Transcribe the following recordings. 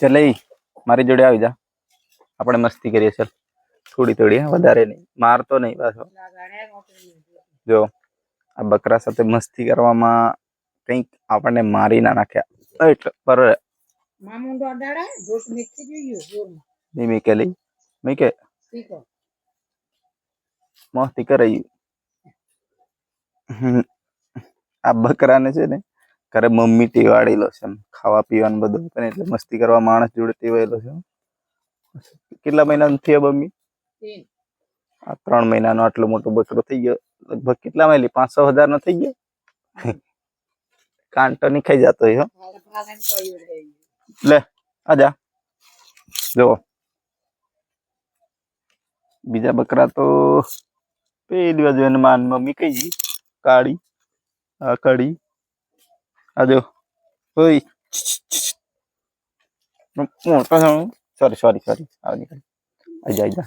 ચાલે મારી જોડે આવી જા. આપણે મસ્તી કરીએ ચાલ થોડી થોડી વધારે નહીં. મારતો નહીં પાછો. જો, આ બકરા સાથે મસ્તી કરવામાં કંઈક આપણને મારી ના નાખ્યા એટલે જોરમાં નહીં મીકે. લઈ કરાઈ. હમ. આ બકરાને છે ને ઘરે મમ્મી ટેવાડેલો છે એમ. ખાવા પીવાનું બધું એટલે મસ્તી કરવા માણસ જોડે ટેવાયેલો છે કેટલા મહિનાનો થયો મમ્મી? આ ત્રણ મહિનાનો આટલો મોટો બકરો થઈ ગયો. લગભગ કેટલા માયલી? પાંચસો હજાર નો થઈ ગયો? કાંટો નહીં ખાઈ જતો લે આજા જો. બીજા બકરા તો પેલી બાજુ એને માન મમ્મી કઈ ગઈ કાળી આ કાળી આજો ઓય મોટો સોરી સોરી સોરી આવ નીકળ. આજા આજા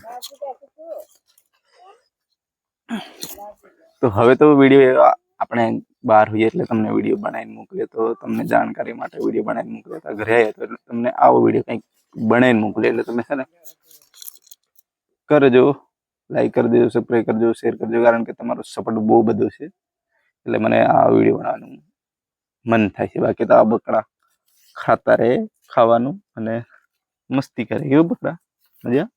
તો હવે તો વીડિયો આપણે બહાર હોઈએ એટલે તમને વીડિયો બનાવીને મોકલીએ. તો તમને જાણકારી માટે વીડિયો બનાવીને મોકલ્યો તો ઘરે આવ્યા તો તમને આવો વીડિયો કંઈક બનાવીને મોકલે એટલે તમે છે ને કરજો લાઈક કરી દેજો સબસ્ક્રાઈબ કરજો શેર કરજો કારણ કે તમારો સપોર્ટ બહુ બધો છે. એટલે મને આ વીડિયો બનાવવાનું મન થાય છે. બાકી તો આ બકરા ખાતા રહે, ખાવાનું અને મસ્તી કરે. એવું બકરા? મજા?